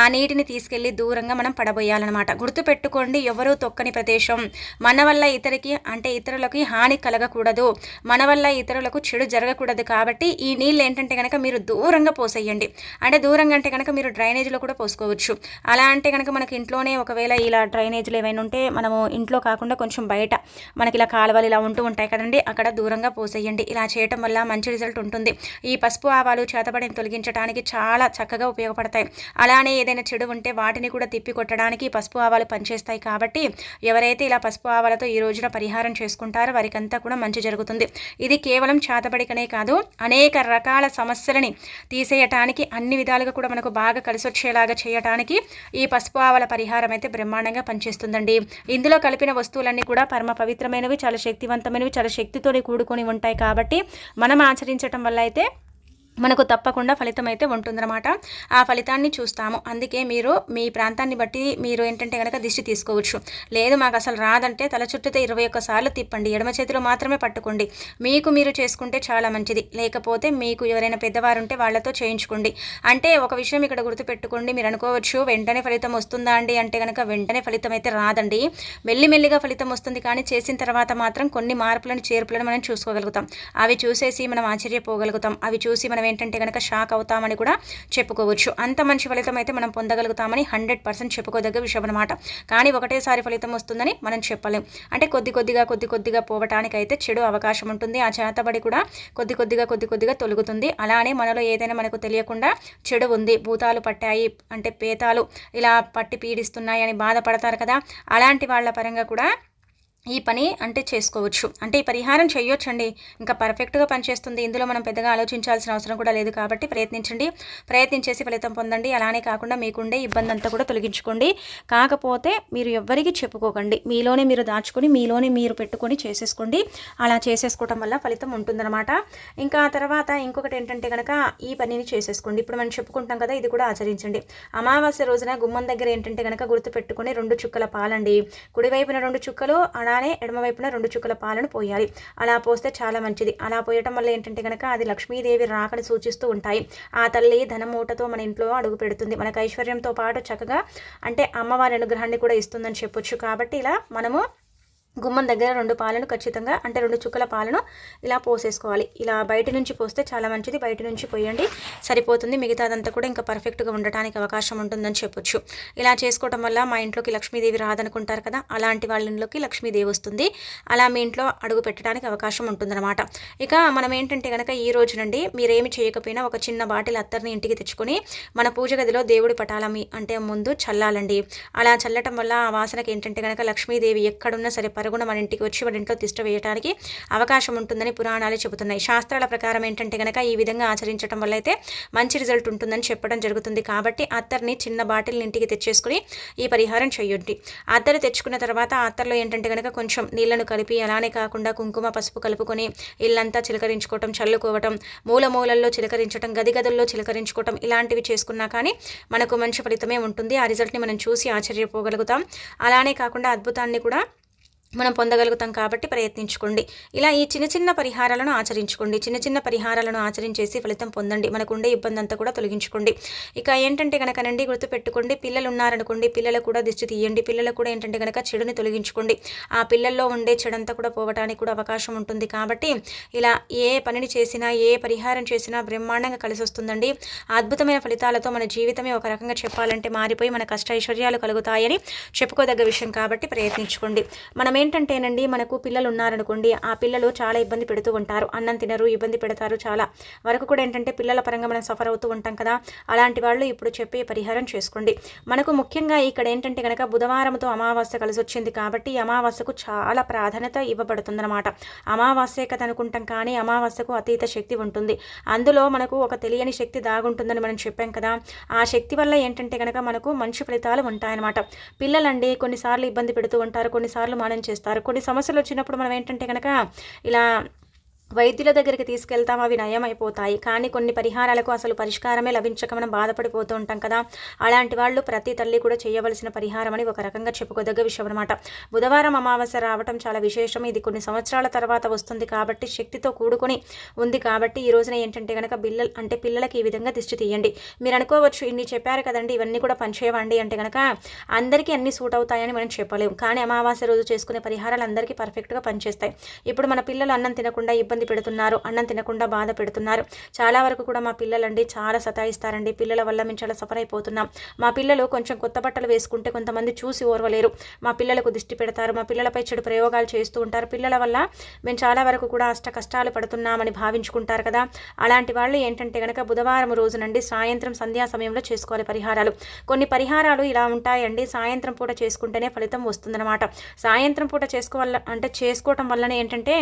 ఆ నీటిని తీసుకెళ్ళి దూరంగా మనం పడబోయాలన్నమాట. గుర్తుపెట్టుకోండి ఎవరూ తొక్కని ప్రదేశం మన వల్ల ఇతరికి అంటే ఇతరులకి హాని కలగకూడదు. మన వల్ల ఇతరులకు చెడు జరగకూడదు కాబట్టి ఈ నీళ్ళు ఏంటంటే కనుక మీరు దూరంగా పోసేయండి. అంటే దూరంగా అంటే కనుక మీరు డ్రైనేజీలో కూడా పోసుకోవచ్చు. అలా అంటే కనుక మనకి ఇంట్లోనే ఒకవేళ ఇలా డ్రైనేజీలు ఏమైనా ఉంటే మనము ఇంట్లో కాకుండా కొంచెం బయట మనకి ఇలా కాలువలు ఇలా ఉంటూ ఉంటాయి కదండి అక్కడ దూరంగా పోసేయండి. ఇలా చేయటం వల్ల మంచి రిజల్ట్ ఉంటుంది. ఈ పసుపు ఆవాలు చేతబడిని తొలగించడానికి చాలా చక్కగా ఉపయోగపడతాయి. అలానే ఏదైనా చెడు ఉంటే వాటిని కూడా తిప్పి కొట్టడానికి పసుపు ఆవాలు పనిచేస్తాయి కాబట్టి ఎవరైతే ఇలా పసుపు ఆవాలతో ఈ రోజున పరిహారం చేసుకుంటారో వారికంతా కూడా మంచి జరుగుతుంది. ఇది కేవలం చేతబడికనే కాదు అనేక రకాల సమస్యలని తీసేయటానికి అన్ని విధాలుగా కూడా మనకు బాగా కలిసి వచ్చేలాగా చేయటానికి ఈ పసుపు ఆవల పరిహారం అయితే బ్రహ్మాండంగా పనిచేస్తుందండి. ఇందులో కలిపిన వస్తువులన్నీ కూడా పరమ పవిత్రమైనవి చాలా శక్తివంతమైనవి చాలా శక్తితోని కూడుకొని ఉంటాయి కాబట్టి మనం ఆచరించటం వల్ల అయితే మనకు తప్పకుండా ఫలితం అయితే ఉంటుందన్నమాట. ఆ ఫలితాన్ని చూస్తాము. అందుకే మీరు మీ ప్రాంతాన్ని బట్టి మీరు ఏంటంటే కనుక దిష్టి తీసుకోవచ్చు. లేదు మాకు అసలు రాదంటే తల చుట్టూతో ఇరవై ఒక్కసార్లు తిప్పండి. ఎడమ చేతిలో మాత్రమే పట్టుకోండి. మీకు మీరు చేసుకుంటే చాలా మంచిది. లేకపోతే మీకు ఎవరైనా పెద్దవారు ఉంటే వాళ్ళతో చేయించుకోండి. అంటే ఒక విషయం ఇక్కడ గుర్తుపెట్టుకోండి. మీరు అనుకోవచ్చు వెంటనే ఫలితం వస్తుందా అండి అంటే కనుక వెంటనే ఫలితం అయితే రాదండి. మెల్లిమెల్లిగా ఫలితం వస్తుంది కానీ చేసిన తర్వాత మాత్రం కొన్ని మార్పులను చేర్పులను మనం చూసుకోగలుగుతాం. అవి చూసేసి మనం ఆశ్చర్యపోగలుగుతాం. అవి చూసి మనం ఏంటంటే కనుక షాక్ అవుతామని కూడా చెప్పుకోవచ్చు. అంత మంచి ఫలితం అయితే మనం పొందగలుగుతామని హండ్రెడ్ పర్సెంట్ చెప్పుకోదగ్గ విషయం అనమాట కానీ ఒకటేసారి ఫలితం వస్తుందని మనం చెప్పలేం. అంటే కొద్ది కొద్దిగా కొద్ది కొద్దిగా పోవటానికి అయితే చెడు అవకాశం ఉంటుంది. ఆ చేతబడి కూడా కొద్ది కొద్దిగా కొద్ది కొద్దిగా తొలుగుతుంది. అలానే మనలో ఏదైనా మనకు తెలియకుండా చెడు ఉంది. భూతాలు పట్టాయి. అంటే పేతాలు ఇలా పట్టి పీడిస్తున్నాయి అని బాధపడతారు కదా. అలాంటి వాళ్ళ పరంగా కూడా ఈ పని అంటే చేసుకోవచ్చు. అంటే ఈ పరిహారం చేయొచ్చండి. ఇంకా పర్ఫెక్ట్గా పనిచేస్తుంది. ఇందులో మనం పెద్దగా ఆలోచించాల్సిన అవసరం కూడా లేదు కాబట్టి ప్రయత్నించండి. ప్రయత్నించేసి ఫలితం పొందండి. అలానే కాకుండా మీకుండే ఇబ్బంది అంతా కూడా తొలగించుకోండి. కాకపోతే మీరు ఎవ్వరికి చెప్పుకోకండి. మీలోనే మీరు దాచుకొని మీలోనే మీరు పెట్టుకొని చేసేసుకోండి. అలా చేసేసుకోవటం వల్ల ఫలితం ఉంటుందన్నమాట. ఇంకా తర్వాత ఇంకొకటి ఏంటంటే కనుక ఈ పనిని చేసేసుకోండి. ఇప్పుడు మనం చెప్పుకుంటాం కదా ఇది కూడా ఆచరించండి. అమావాస్య రోజున గుమ్మం దగ్గర ఏంటంటే కనుక గుర్తుపెట్టుకొని రెండు చుక్కల పాలండి. కుడివైపున రెండు చుక్కలు అలా అలానే ఎడమవైపున రెండు చుక్కల పాలను పోయాలి. అలా పోస్తే చాలా మంచిది. అలా పోయటం వల్ల ఏంటంటే కనుక అది లక్ష్మీదేవి రాకని సూచిస్తూ ఉంటాయి. ఆ తల్లి ధనమూటతో మన ఇంట్లో అడుగు పెడుతుంది. మనకు ఐశ్వర్యంతో పాటు చక్కగా అంటే అమ్మవారి అనుగ్రహాన్ని కూడా ఇస్తుందని చెప్పొచ్చు. కాబట్టి ఇలా మనము గుమ్మం దగ్గర రెండు పాలను ఖచ్చితంగా అంటే రెండు చుక్కల పాలను ఇలా పోసేసుకోవాలి. ఇలా బయట నుంచి పోస్తే చాలా మంచిది. బయట నుంచి పోయండి సరిపోతుంది. మిగతాదంతా కూడా ఇంకా పర్ఫెక్ట్గా ఉండటానికి అవకాశం ఉంటుందని చెప్పొచ్చు. ఇలా చేసుకోవటం వల్ల మా ఇంట్లోకి లక్ష్మీదేవి రాదనుకుంటారు కదా అలాంటి వాళ్ళ ఇంట్లోకి లక్ష్మీదేవి వస్తుంది. అలా మీ ఇంట్లో అడుగు పెట్టడానికి అవకాశం ఉంటుందన్నమాట. ఇక మనం ఏంటంటే కనుక ఈ రోజు నుండి మీరేమి చేయకపోయినా ఒక చిన్న బాటిల్ అత్తర్ని ఇంటికి తెచ్చుకొని మన పూజ గదిలో దేవుడి పటాలమి అంటే ముందు చల్లాలండి. అలా చల్లటం వల్ల ఆ వాసనకి ఏంటంటే కనుక లక్ష్మీదేవి ఎక్కడున్నా సరే పరుగున మన ఇంటికి వచ్చి మన ఇంట్లో తిష్ట వేయడానికి అవకాశం ఉంటుందని పురాణాలు చెబుతున్నాయి. శాస్త్రాల ప్రకారం ఏంటంటే కనుక ఈ విధంగా ఆచరించడం వల్ల అయితే మంచి రిజల్ట్ ఉంటుందని చెప్పడం జరుగుతుంది. కాబట్టి అత్తర్ని చిన్న బాటిల్ ఇంటికి తెచ్చేసుకుని ఈ పరిహారం చేయండి. అత్తరు తెచ్చుకున్న తర్వాత అత్తర్లో ఏంటంటే కనుక కొంచెం నీళ్ళను కలిపి అలానే కాకుండా కుంకుమ పసుపు కలుపుకొని ఇల్లంతా చిలకరించుకోవటం చల్లుకోవటం మూల మూలల్లో చిలకరించడం గది గదుల్లో చిలకరించుకోవటం ఇలాంటివి చేసుకున్నా కానీ మనకు మంచి ఫలితమే ఉంటుంది. ఆ రిజల్ట్ని మనం చూసి ఆశ్చర్యపోగలుగుతాం. అలానే కాకుండా అద్భుతాన్ని కూడా మనం పొందగలుగుతాం కాబట్టి ప్రయత్నించుకోండి. ఇలా ఈ చిన్న చిన్న పరిహారాలను ఆచరించుకోండి. చిన్న చిన్న పరిహారాలను ఆచరించేసి ఫలితం పొందండి. మనకుండే ఇబ్బంది అంతా కూడా తొలగించుకోండి. ఇక ఏంటంటే కనుకనండి గుర్తుపెట్టుకోండి. పిల్లలు ఉన్నారనుకోండి పిల్లలకు కూడా దిష్టి తీయండి. పిల్లలకు కూడా ఏంటంటే కనుక చెడుని తొలగించుకోండి. ఆ పిల్లల్లో ఉండే చెడంతా కూడా పోవడానికి కూడా అవకాశం ఉంటుంది కాబట్టి ఇలా ఏ పనిని చేసినా ఏ పరిహారం చేసినా బ్రహ్మాండంగా కలిసి వస్తుందండి అద్భుతమైన ఫలితాలతో మన జీవితమే ఒక రకంగా చెప్పాలంటే మారిపోయి మన కష్ట ఐశ్వర్యాలు కలుగుతాయని చెప్పుకోదగ్గ విషయం కాబట్టి ప్రయత్నించుకోండి. మనం ఏంటంటేనండి మనకు పిల్లలు ఉన్నారనుకోండి ఆ పిల్లలు చాలా ఇబ్బంది పెడుతూ ఉంటారు. అన్నం తినరు ఇబ్బంది పెడతారు చాలా. వరకు కూడా ఏంటంటే పిల్లల పరంగా మనం సఫర్ అవుతూ ఉంటాం కదా. అలాంటి వాళ్ళు ఇప్పుడు చెప్పే పరిహారం చేసుకోండి. మనకు ముఖ్యంగా ఇక్కడ ఏంటంటే కనుక బుధవారంతో అమావాస్య కలిసి వచ్చింది కాబట్టి అమావాస్యకు చాలా ప్రాధాన్యత ఇవ్వబడుతుందన్నమాట. అమావాస్య కథ అనుకుంటాం కానీ అమావాస్యకు అతీత శక్తి ఉంటుంది. అందులో మనకు ఒక తెలియని శక్తి దాగుంటుందని మనం చెప్పాం కదా. ఆ శక్తి వల్ల ఏంటంటే కనుక మనకు మంచి ఫలితాలు ఉంటాయన్నమాట. పిల్లలండి కొన్నిసార్లు ఇబ్బంది పెడుతూ ఉంటారు కొన్నిసార్లు మనం చేస్తారు. కొన్ని సమస్యలు వచ్చినప్పుడు మనం ఏంటంటే కనుక ఇలా వైద్యుల దగ్గరికి తీసుకెళ్తాం అవి నయమైపోతాయి. కానీ కొన్ని పరిహారాలకు అసలు పరిష్కారమే లభించక మనం బాధపడిపోతూ ఉంటాం కదా. అలాంటి వాళ్ళు ప్రతి తల్లి కూడా చేయవలసిన పరిహారం అని ఒక రకంగా చెప్పుకోదగ్గ విషయం అనమాట బుధవారం అమావాస్య రావటం చాలా విశేషం. ఇది కొన్ని సంవత్సరాల తర్వాత వస్తుంది కాబట్టి శక్తితో కూడుకొని ఉంది కాబట్టి ఈ రోజున ఏంటంటే కనుక బిల్లలు అంటే పిల్లలకి ఈ విధంగా దిష్టి తీయండి. మీరు అనుకోవచ్చు ఇన్ని చెప్పారు కదండి ఇవన్నీ కూడా పనిచేయవండి అంటే కనుక అందరికీ అన్ని సూట్ అవుతాయని మనం చెప్పలేము కానీ అమావాస్య రోజు చేసుకునే పరిహారాలు అందరికీ పర్ఫెక్ట్గా పనిచేస్తాయి. ఇప్పుడు మన పిల్లలు అన్నం తినకుండా ఇబ్బంది పెడుతున్నారు. అన్నం తినకుండా బాధ పెడుతున్నారు. చాలా వరకు కూడా మా పిల్లలండి చాలా సతాయిస్తారండి. పిల్లల వల్ల మేము చాలా సఫర్ అయిపోతున్నాం. మా పిల్లలు కొంచెం కొత్త బట్టలు వేసుకుంటే కొంతమంది చూసి ఓర్వలేరు. మా పిల్లలకు దిష్టి పెడతారు. మా పిల్లలపై చెడు ప్రయోగాలు చేస్తూ ఉంటారు. పిల్లల వల్ల మేము చాలా వరకు కూడా అష్ట కష్టాలు పడుతున్నామని భావించుకుంటారు కదా. అలాంటి వాళ్ళు ఏంటంటే కనుక బుధవారం రోజు నుండి సాయంత్రం సంధ్యా సమయంలో చేసుకోవాలి పరిహారాలు. కొన్ని పరిహారాలు ఇలా ఉంటాయండి. సాయంత్రం పూట చేసుకుంటేనే ఫలితం వస్తుందన్నమాట. సాయంత్రం పూట చేసుకోవాల అంటే చేసుకోవటం వల్లనే ఏంటంటే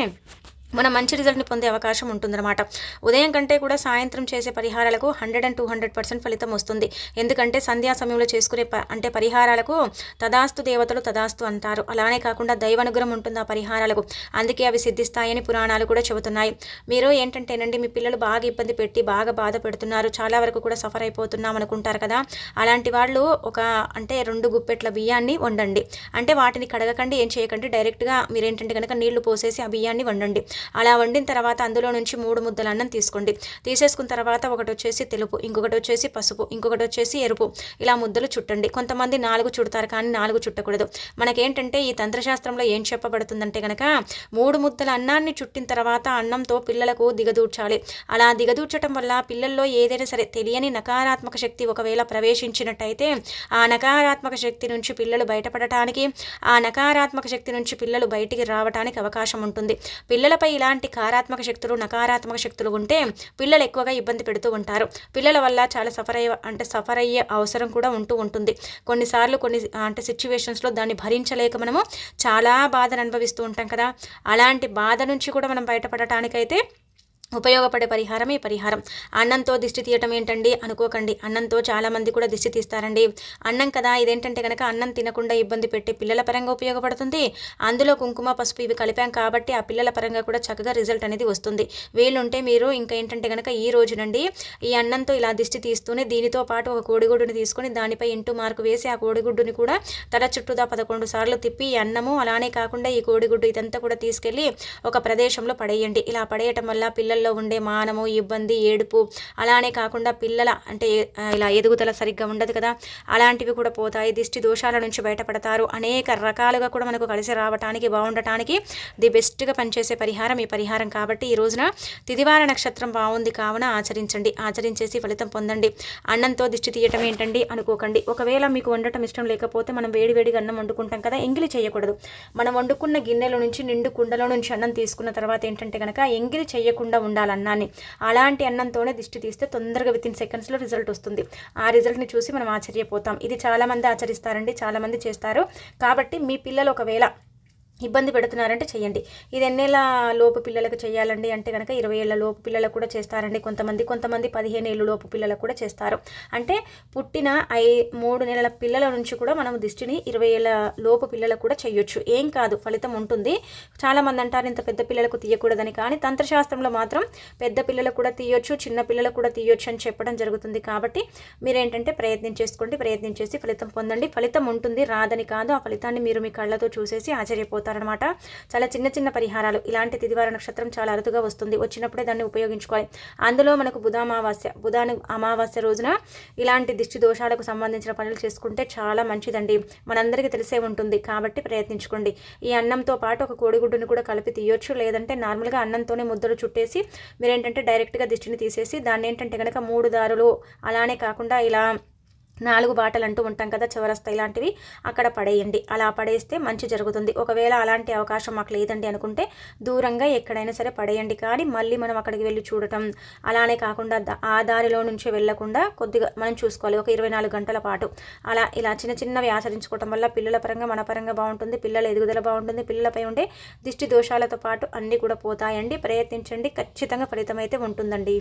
మనం మంచి రిజల్ట్ని పొందే అవకాశం ఉంటుందన్నమాట. ఉదయం కంటే కూడా సాయంత్రం చేసే పరిహారాలకు hundred and two hundred percent ఫలితం వస్తుంది. ఎందుకంటే సంధ్యా సమయంలో చేసుకునే అంటే పరిహారాలకు తదాస్తు దేవతలు తదాస్తు అంటారు. అలానే కాకుండా దైవానుగ్రహం ఉంటుంది ఆ పరిహారాలకు. అందుకే అవి సిద్ధిస్తాయని పురాణాలు కూడా చెబుతున్నాయి. మీరు ఏంటంటేనండి మీ పిల్లలు బాగా ఇబ్బంది పెట్టి బాగా బాధ పెడుతున్నారు. చాలా వరకు కూడా సఫర్ అయిపోతున్నాం అనుకుంటారు కదా. అలాంటి వాళ్ళు ఒక అంటే రెండు గుప్పెట్ల బియ్యాన్ని వండండి. అంటే వాటిని కడగకండి ఏం చేయకండి డైరెక్ట్గా మీరేంటంటే కనుక నీళ్ళు పోసేసి ఆ బియ్యాన్ని వండండి. అలా వండిన తర్వాత అందులో నుంచి మూడు ముద్దల అన్నం తీసుకోండి. తీసేసుకున్న తర్వాత ఒకటి వచ్చేసి తెలుపు ఇంకొకటి వచ్చేసి పసుపు ఇంకొకటి వచ్చేసి ఎరుపు. ఇలా ముద్దలు చుట్టండి. కొంతమంది నాలుగు చుడతారు కానీ నాలుగు చుట్టకూడదు. మనకేంటంటే ఈ తంత్రశాస్త్రంలో ఏం చెప్పబడుతుందంటే కనుక మూడు ముద్దల అన్నాన్ని చుట్టిన తర్వాత అన్నంతో పిల్లలకు దిగదూర్చాలి. అలా దిగదూర్చడం వల్ల పిల్లల్లో ఏదైనా సరే తెలియని నకారాత్మక శక్తి ఒకవేళ ప్రవేశించినట్టయితే ఆ నకారాత్మక శక్తి నుంచి పిల్లలు బయటపడటానికి ఆ నకారాత్మక శక్తి నుంచి పిల్లలు బయటికి రావడానికి అవకాశం ఉంటుంది. పిల్లలపై ఇలాంటి కారాత్మక శక్తులు నకారాత్మక శక్తులు ఉంటే పిల్లలు ఎక్కువగా ఇబ్బంది పెడుతూ ఉంటారు. పిల్లల వల్ల చాలా సఫర్ అయ్యే అంటే సఫర్ అయ్యే అవసరం కూడా ఉంటూ ఉంటుంది. కొన్నిసార్లు కొన్ని అంటే సిచ్యువేషన్స్లో దాన్ని భరించలేక మనము చాలా బాధను అనుభవిస్తూ ఉంటాం కదా. అలాంటి బాధ నుంచి కూడా మనం బయటపడటానికైతే ఉపయోగపడే పరిహారమే ఈ పరిహారం. అన్నంతో దిష్టి తీయటం ఏంటండి? అనుకోకండి. అన్నంతో చాలామంది కూడా దిష్టి తీస్తారండి. అన్నం కదా ఇదేంటంటే కనుక అన్నం తినకుండా ఇబ్బంది పెట్టే పిల్లల పరంగా ఉపయోగపడుతుంది. అందులో కుంకుమ పసుపు ఇవి కలిపాం కాబట్టి ఆ పిల్లల పరంగా కూడా చక్కగా రిజల్ట్ అనేది వస్తుంది. వీలుంటే మీరు ఇంకా ఏంటంటే కనుక ఈ రోజునండి ఈ అన్నంతో ఇలా దిష్టి తీస్తూనే దీనితో పాటు ఒక కోడిగుడ్డుని తీసుకొని దానిపై ఇంటూ మార్కు వేసి ఆ కోడిగుడ్డుని కూడా తల చుట్టూదా పదకొండు సార్లు తిప్పి ఈ అన్నము అలానే కాకుండా ఈ కోడిగుడ్డు ఇదంతా కూడా తీసుకెళ్ళి ఒక ప్రదేశంలో పడేయండి. ఇలా పడేయటం వల్ల పిల్లలు పిల్లల్లో ఉండే మానము ఇబ్బంది ఏడుపు అలానే కాకుండా పిల్లల అంటే ఇలా ఎదుగుదల సరిగ్గా ఉండదు కదా. అలాంటివి కూడా పోతాయి. దిష్టి దోషాల నుంచి బయటపడతారు. అనేక రకాలుగా కూడా మనకు కలిసి రావటానికి బాగుండటానికి ది బెస్ట్గా పనిచేసే పరిహారం ఈ పరిహారం. కాబట్టి ఈ రోజున తిదివార నక్షత్రం బాగుంది కావున ఆచరించండి. ఆచరించేసి ఫలితం పొందండి. అన్నంతో దిష్టి తీయటం ఏంటండి? అనుకోకండి. ఒకవేళ మీకు వండటం ఇష్టం లేకపోతే మనం వేడి వేడిగా అన్నం వండుకుంటాం కదా ఎంగిలి చేయకూడదు. మనం వండుకున్న గిన్నెల నుంచి నిండు కుండలో నుంచి అన్నం తీసుకున్న తర్వాత ఏంటంటే కనుక ఎంగిలి చేయకుండా ఉండాలి అన్నాన్ని అలాంటి అన్నంతోనే దిష్టి తీస్తే తొందరగా విత్ ఇన్ సెకండ్స్లో రిజల్ట్ వస్తుంది. ఆ రిజల్ట్ని చూసి మనం ఆశ్చర్యపోతాం. ఇది చాలామంది ఆచరిస్తారండి చాలామంది చేస్తారు. కాబట్టి మీ పిల్లలు ఒకవేళ ఇబ్బంది పెడుతున్నారంటే చేయండి ఇది ఎన్నేళ్ళ లోపు పిల్లలకు చేయాలండి అంటే కనుక ఇరవై ఏళ్ళ లోపు పిల్లలకు కూడా చేస్తారండి. కొంతమంది కొంతమంది పదిహేను ఏళ్ళు లోపు పిల్లలకు కూడా చేస్తారు. అంటే పుట్టిన ఐ మూడు నెలల పిల్లల నుంచి కూడా మనం దిష్టిని ఇరవై ఏళ్ళ లోపు పిల్లలకు కూడా చేయొచ్చు ఏం కాదు ఫలితం ఉంటుంది. చాలామంది అంటారు ఇంత పెద్ద పిల్లలకు తీయకూడదని. కానీ తంత్రశాస్త్రంలో మాత్రం పెద్ద పిల్లలకు కూడా తీయొచ్చు చిన్న పిల్లలకు కూడా తీయొచ్చు అని చెప్పడం జరుగుతుంది. కాబట్టి మీరేంటంటే ప్రయత్నం చేసుకోండి ప్రయత్నం చేసి ఫలితం పొందండి. ఫలితం ఉంటుంది రాదని కాదు. ఆ ఫలితాన్ని మీరు మీ కళ్ళతో చూసేసి ఆశ్చర్యపోతారు. చేస్తారనమాట చాలా చిన్న చిన్న పరిహారాలు. ఇలాంటి తిదివార నక్షత్రం చాలా అరుదుగా వస్తుంది. వచ్చినప్పుడే దాన్ని ఉపయోగించుకోవాలి. అందులో మనకు బుధ అమావాస్య బుధాని అమావాస్య రోజున ఇలాంటి దిష్టి దోషాలకు సంబంధించిన పనులు చేసుకుంటే చాలా మంచిదండి. మనందరికీ తెలిసే ఉంటుంది. కాబట్టి ప్రయత్నించుకోండి. ఈ అన్నంతో పాటు ఒక కోడిగుడ్డుని కూడా కలిపి తీయొచ్చు. లేదంటే నార్మల్గా అన్నంతోనే ముద్దలు చుట్టేసి మీరేంటంటే డైరెక్ట్గా దిష్టిని తీసేసి దాన్ని ఏంటంటే కనుక మూడు దారులు అలానే కాకుండా ఇలా నాలుగు బాటలు అంటూ ఉంటాం కదా చివరస్తా ఇలాంటివి అక్కడ పడేయండి. అలా పడేస్తే మంచి జరుగుతుంది. ఒకవేళ అలాంటి అవకాశం మాకు లేదండి అనుకుంటే దూరంగా ఎక్కడైనా సరే పడేయండి. కానీ మళ్ళీ మనం అక్కడికి వెళ్ళి చూడటం అలానే కాకుండా ఆ దారిలో నుంచి వెళ్ళకుండా కొద్దిగా మనం చూసుకోవాలి. ఒక ఇరవై నాలుగు గంటల పాటు అలా ఇలా చిన్న చిన్నవి ఆచరించుకోవటం వల్ల పిల్లల పరంగా మన పరంగా బాగుంటుంది. పిల్లల ఎదుగుదల బాగుంటుంది. పిల్లలపై ఉండే దిష్టి దోషాలతో పాటు అన్నీ కూడా పోతాయండి. ప్రయత్నించండి. ఖచ్చితంగా ఫలితం అయితే ఉంటుందండి.